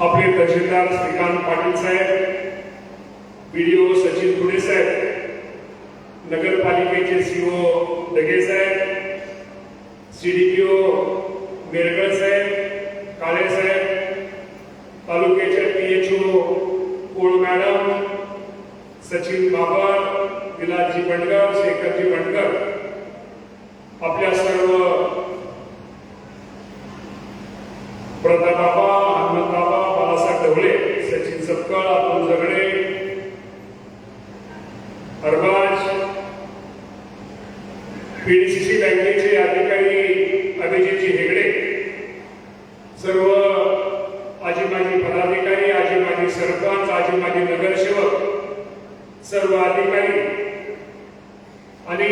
आपले तहसीलदार श्रीकांत पाटील साहेब पीडीओ सचिन पुणे साहेब नगरपालिकेचे सीओ दगे साहेब सीडीपीओ मेरगळ साहेब काळे साहेब तालुक्याचे ओ कोळ मॅडम सचिन बाबर विलासजी बंडकर शेखरजी बंडकर आपल्या सर्व प्रताप पीडीसीसी बँकेचे अधिकारी अभिजितजी हेगडे सर्व आजी माजी पदाधिकारी आजी माजी सरपंच आजी माजी नगरसेवक सर्व अधिकारी आणि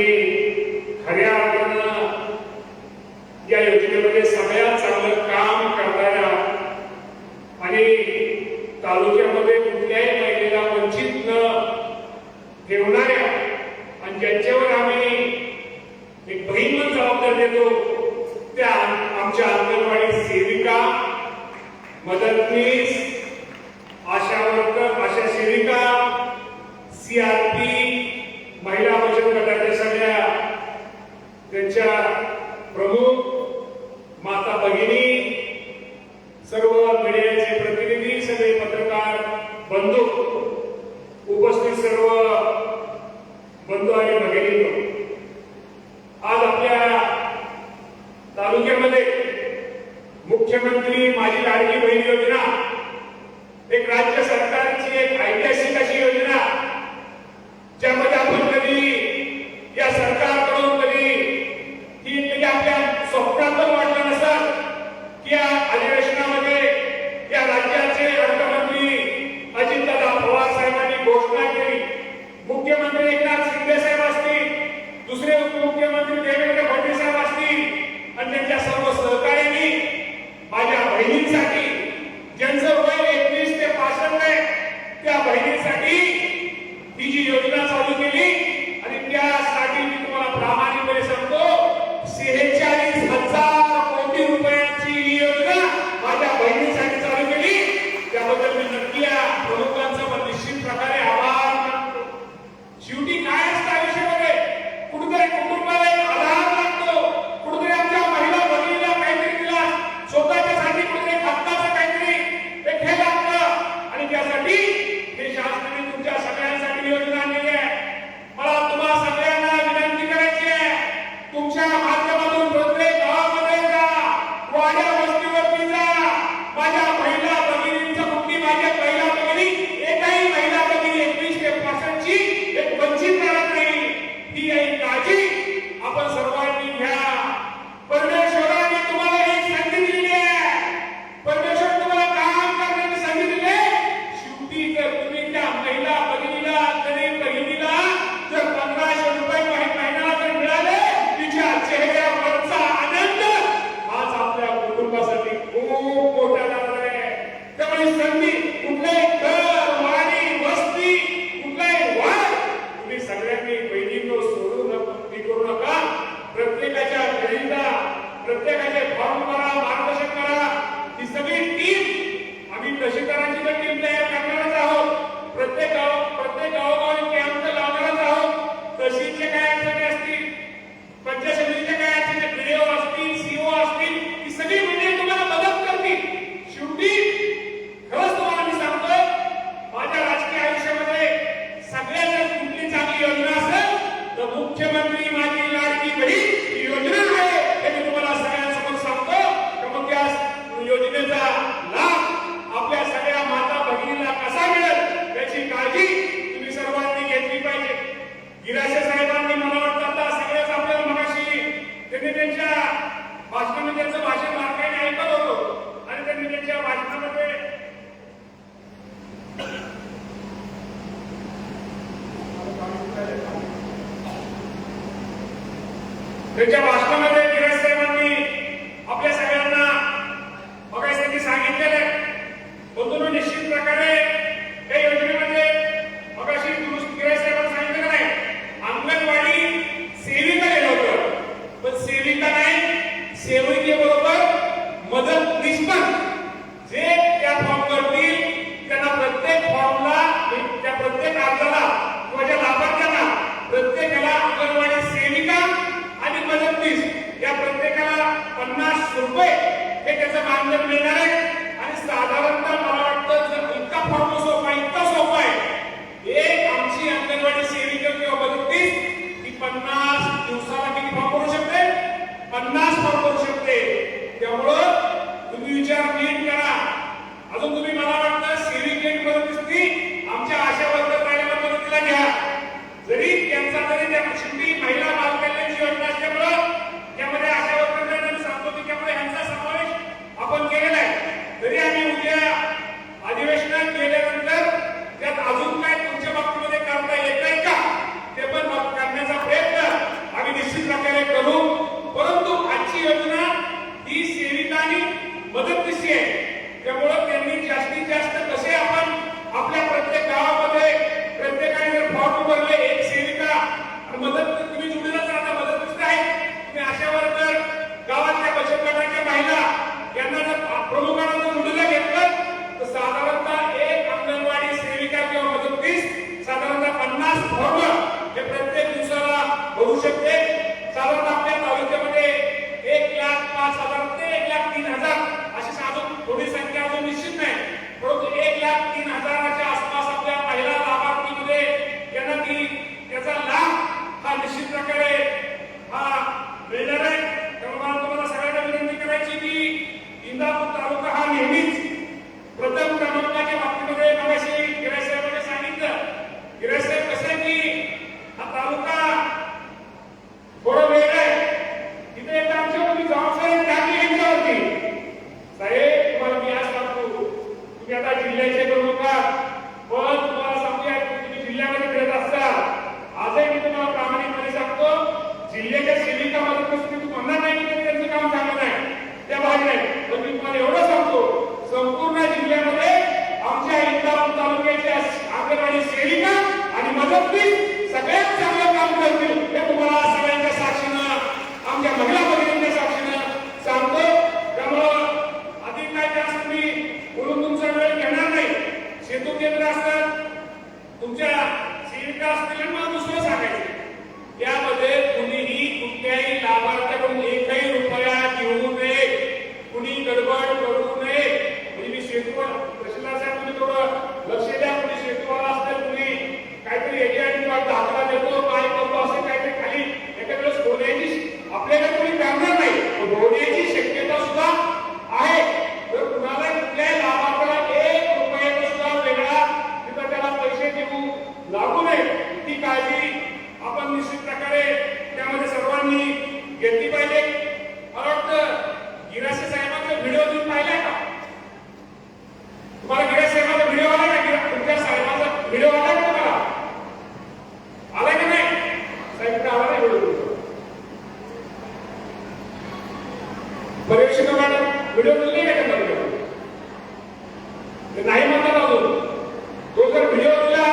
si या अधिवेशनामध्ये या राज्याचे अर्थमंत्री अजितदादा पवार साहेबांनी घोषणा केली. मुख्यमंत्री एकनाथ शिंदे साहेब असतील दुसरे उपमुख्यमंत्री देवेंद्र फडणवीस साहेब असतील आणि त्यांच्या सर्व त्यांच्या भाषणामध्ये पन्नास रुपये हे त्याचं मानधन मिळणार आहे. आणि साधारणतः मला वाटतं जर इतका फॉर्म सोपा इतका सोपा आहे एक आमची अंगणवाडी सेविका किंवा बदलती ती पन्नास दिवसाला किती फॉर्म करू शकते? पन्नास फॉर्म करू शकते. तेवढं तुम्ही विचार नीट करा. अजून तुम्ही मला वाटतं सेविकेट बदलतीस ती आमच्या आशा वर्ग राहिलेल्या मदतीला घ्या. जरी त्यांचा जरी त्या केले जिल्ह्याच्या सेविका मला तुम्ही म्हणणार नाही की त्यांचं काम चांगलं आहे. त्या भाग नाही पण मी तुम्हाला एवढं सांगतो संपूर्ण जिल्ह्यामध्ये आमच्या इंदापूर तालुक्याच्या अंगणवाडी सेविका आणि मदतनीस सगळ्यात चांगलं काम करतील. हे तुम्हाला सगळ्यांच्या साक्षीनं आमच्या महिला भगिनींच्या साक्षीनं सांगतो. त्यामुळं अधिक काय जास्त मी म्हणून तुमचा वेळ घेणार नाही. सेतू केंद्र असतात तुमच्या सेविका असतील मग बरं शिका व्हिडिओ नाही का त्यांना नाही म्हणतात अजून. तो जर व्हिडिओ दिला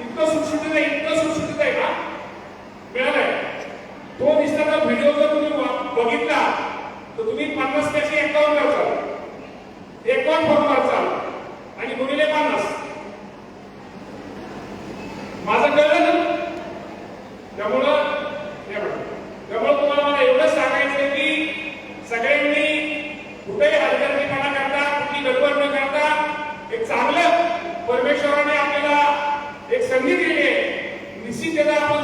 इतकं सुटसुटीत आहे इतकं सुटसुटीत आहे तो व्हिडिओ जर तुम्ही बघितला तर तुम्ही पन्नास पैसे एकावन्न करता एकावन्न get out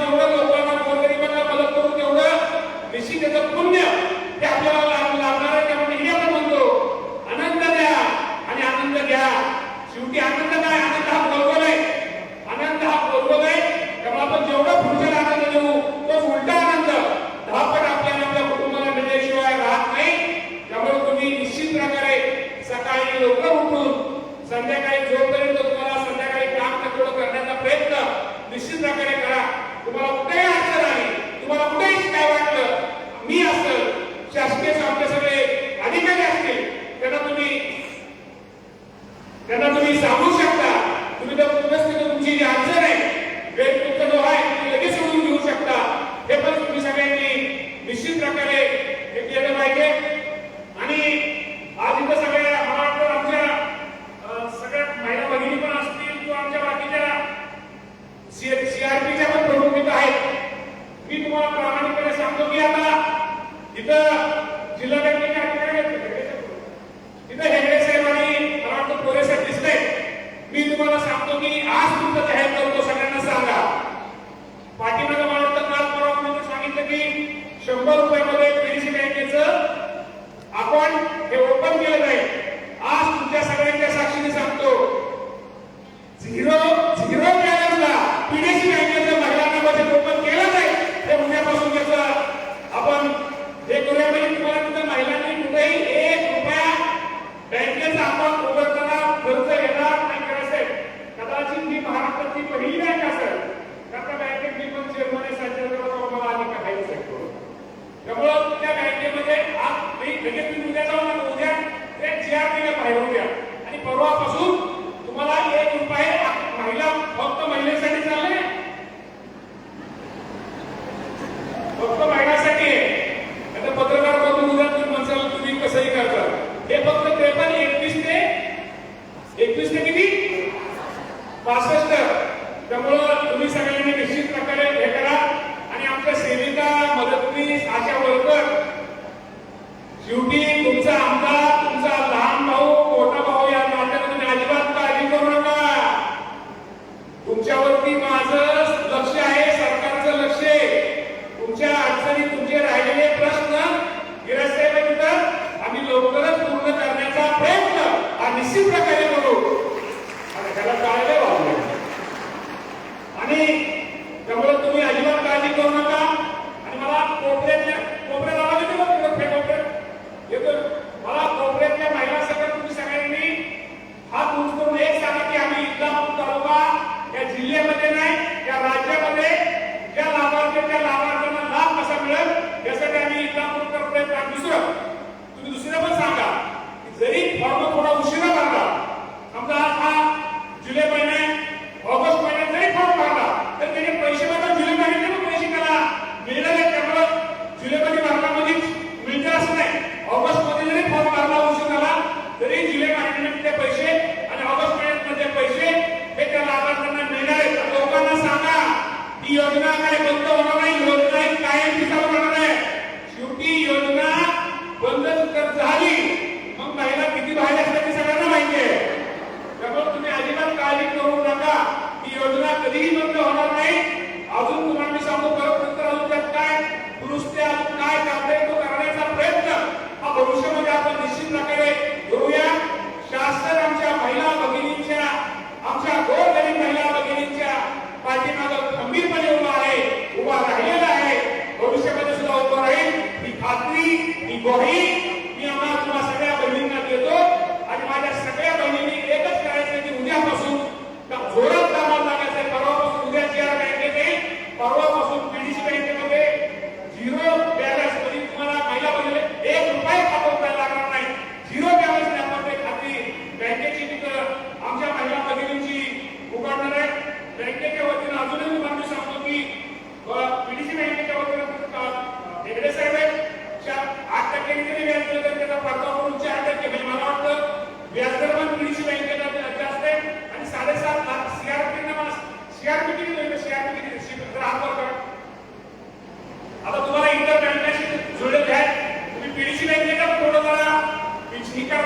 त्यांना तुम्ही सांगू शकता. तुम्ही त्या पुस्तक तुमची जी आमचं शंभर रुपयामध्ये पीडीसी बँकेचं अकाउंट हे ओपन केलं नाही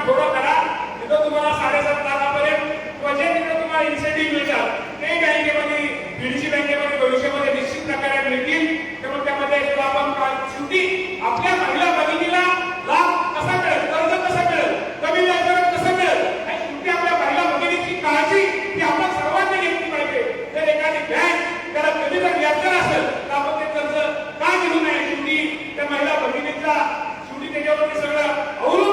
थोडं करा. तिथं तुम्हाला साडेसात लाखापर्यंत किंवा तुम्हाला इन्सेंटिव्ह मिळतात. ते बँकेमध्ये बँकेमध्ये भविष्यामध्ये निश्चित प्रकारे मिळतील. त्यामध्ये आपण शेवटी आपल्या महिला भगिनीला लाभ कसा मिळेल कर्ज कसं मिळेल कमी कसं मिळेल आणि शेवटी आपल्या महिला भगिनीची काळजी ही आपण सर्वांनी घेतली पाहिजे. जर एखादी बँक त्याला कधी जर व्याजदर असेल तर आपण ते कर्ज का घेऊ नये? शेवटी त्या महिला भगिनीचा शेवटी त्याच्यावरती सगळं अवलंबून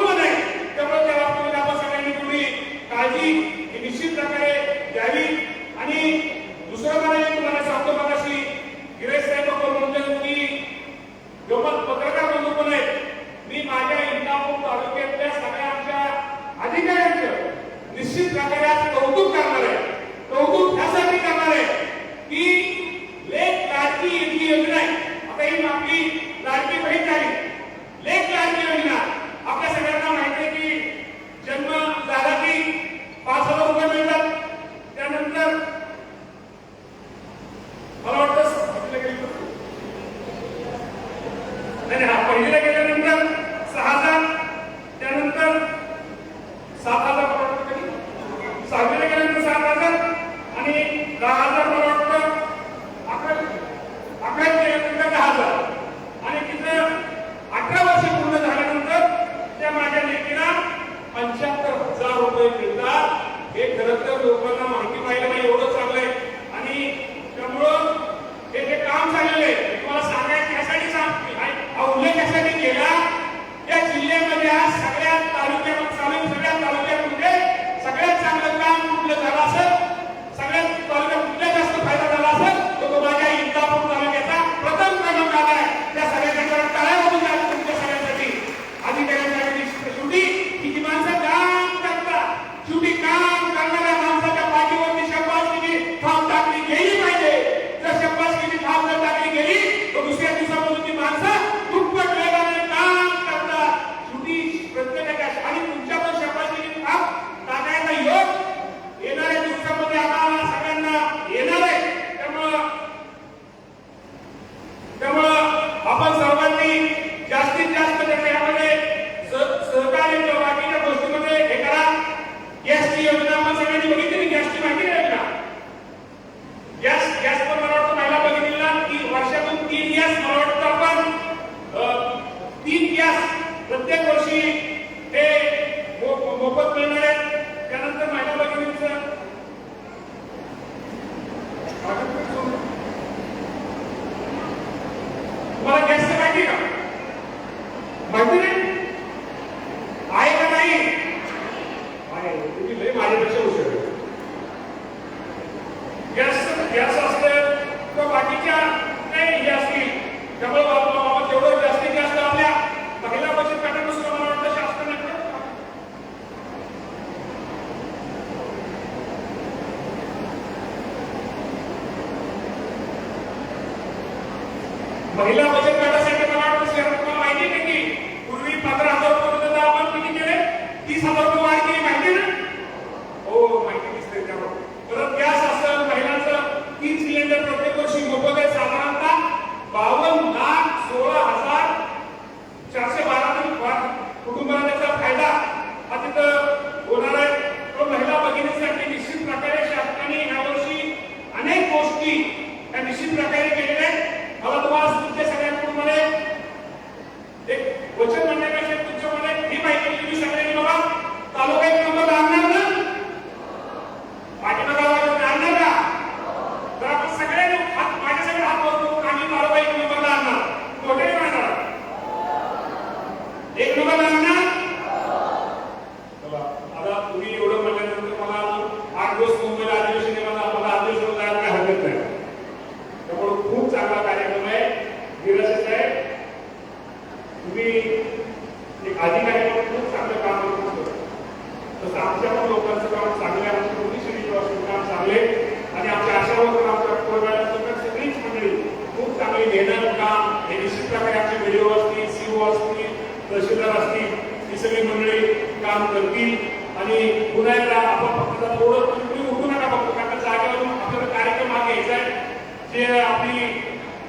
आपली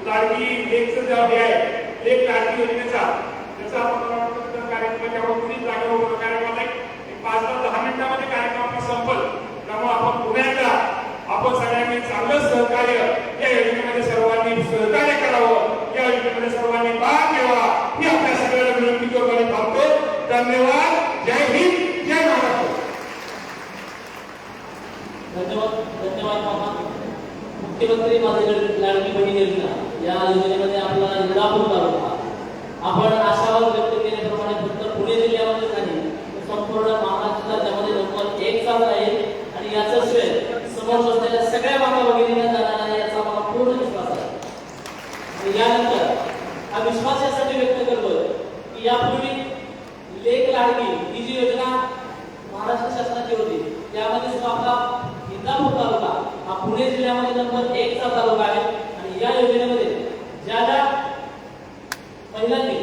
लाडकी लेखचं जे हे आहे लेख लाडकी योजनेचा त्याचा आपण मला वाटतं तिथं कार्यक्रम त्यामुळे कुणी जागेवर उभं कार्यक्रम आहे एक पाच ते दहा मिनिटामध्ये कार्यक्रम आपला संपल. त्यामुळे आपण पुन्हा एकदा आपण सगळ्यांनी चांगलं सहकार्य या योजनेमध्ये सर्वांनी सहकार्य करावं. या योजनेमध्ये सर्वांनी भाग घ्यावा. ही आपल्या सगळ्यांना विनंती करून थांबतो. धन्यवाद. जय हिंद. जय महाराष्ट्र धन्यवाद धन्यवाद मामा मुख्यमंत्री माझ्याकडे लाडकी बहीण योजना. या योजनेमध्ये आपला इंदापूर तालुका आपण आशावर व्यक्त केल्याप्रमाणे फक्त पुणे जिल्ह्यामध्येच नाही तर संपूर्ण महाराष्ट्र त्यामध्ये नंबर एक चाल आहे. आणि याचं श्रेय समोर असलेल्या सगळ्या माता भगिनींना जाणार आहे याचा मला पूर्ण विश्वास आहे आणि यानंतर हा विश्वास यासाठी व्यक्त करतोय की यापूर्वी लेख लाडकी ही जी योजना महाराष्ट्र शासनाची होती त्यामध्ये सुद्धा आपला इंदापूर तालुका हा पुणे जिल्ह्यामध्ये नंबर एक चा तालुका आहे आणि या योजनेमध्ये ज्या ज्या महिलांनी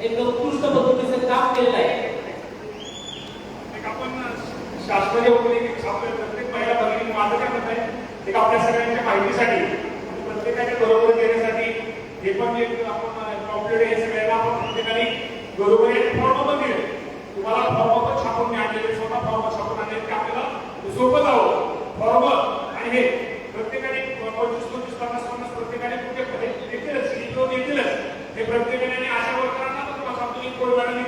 एक उत्कृष्ट पद्धतीचं काम केलेलं आहे एक आपण शासनाच्या वतीने एक आपल्या प्रत्येक महिला भगिनी माझं काय मत आहे एक आपल्या सगळ्यांच्या माहितीसाठी आणि प्रत्येकाच्या बरोबर देण्यासाठी हे पण एक आपण हे सगळ्यांना आपण प्रत्येकाने बरोबर एक फॉर्म पण दिले तुम्हाला फॉर्म पण छापून मी आणलेले. स्वतः फॉर्म छापून आणले ते आपल्याला सोपं जावं फॉर्म आणि हे प्रत्येकाने पंचवीस पंचवीस पन्नास पन्नास प्रत्येकाने कुठे देतीलच देतीलच हे प्रत्येकाने आणि वर्करांना पण तुम्हाला सांगतो की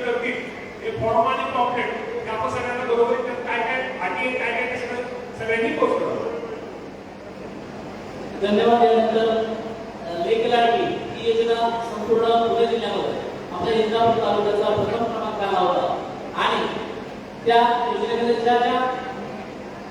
करतील. हे फॉर्म आणि पॉम्पलेट आपण सगळ्यांना बरोबर काय काय काय काय सगळ्यांनी पोस्ट धन्यवाद यानंतर. योजना पुणे जिल्ह्यामध्ये आपल्या इंदापूर तालुक्याचा प्रथम क्रमांक आला होता. आणि त्या योजनेमध्ये ज्या ज्या